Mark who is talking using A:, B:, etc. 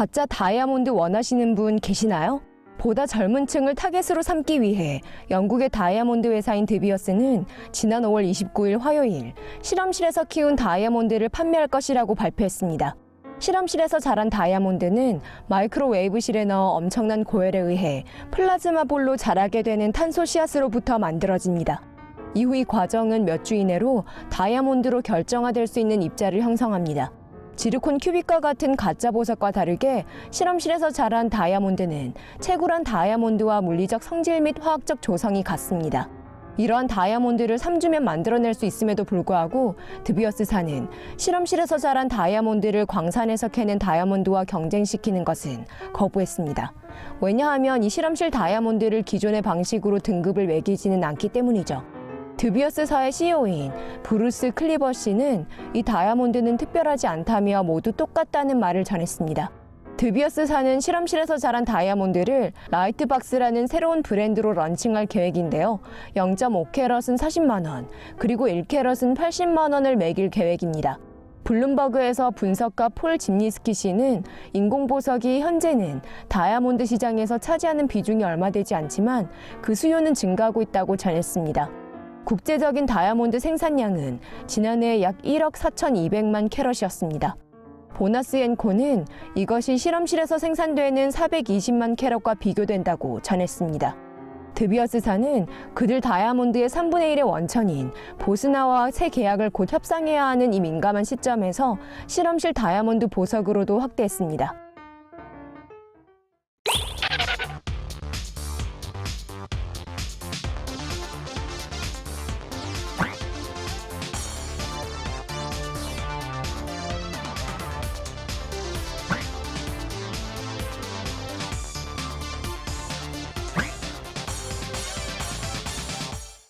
A: 가짜 다이아몬드 원하시는 분 계시나요? 보다 젊은 층을 타겟으로 삼기 위해 영국의 다이아몬드 회사인 드비어스는 지난 5월 29일 화요일 실험실에서 키운 다이아몬드를 판매할 것이라고 발표했습니다. 실험실에서 자란 다이아몬드는 마이크로웨이브실에 넣어 엄청난 고열에 의해 플라즈마 볼로 자라게 되는 탄소 씨앗으로부터 만들어집니다. 이후 이 과정은 몇 주 이내로 다이아몬드로 결정화될 수 있는 입자를 형성합니다. 지르콘 큐빅과 같은 가짜 보석과 다르게 실험실에서 자란 다이아몬드는 채굴한 다이아몬드와 물리적 성질 및 화학적 조성이 같습니다. 이러한 다이아몬드를 3주면 만들어낼 수 있음에도 불구하고 드비어스사는 실험실에서 자란 다이아몬드를 광산에서 캐낸 다이아몬드와 경쟁시키는 것은 거부했습니다. 왜냐하면 이 실험실 다이아몬드를 기존의 방식으로 등급을 매기지는 않기 때문이죠. 드비어스사의 CEO인 브루스 클리버 씨는 이 다이아몬드는 특별하지 않다며 모두 똑같다는 말을 전했습니다. 드비어스사는 실험실에서 자란 다이아몬드를 라이트박스라는 새로운 브랜드로 런칭할 계획인데요. 0.5캐럿은 40만 원, 그리고 1캐럿은 80만 원을 매길 계획입니다. 블룸버그에서 분석가 폴 짐니스키 씨는 인공보석이 현재는 다이아몬드 시장에서 차지하는 비중이 얼마 되지 않지만 그 수요는 증가하고 있다고 전했습니다. 국제적인 다이아몬드 생산량은 지난해 약 1억 4,200만 캐럿이었습니다. 보너스 앤코는 이것이 실험실에서 생산되는 420만 캐럿과 비교된다고 전했습니다. 드비어스사는 그들 다이아몬드의 3분의 1의 원천인 보스나와 새 계약을 곧 협상해야 하는 이 민감한 시점에서 실험실 다이아몬드 보석으로도 확대했습니다.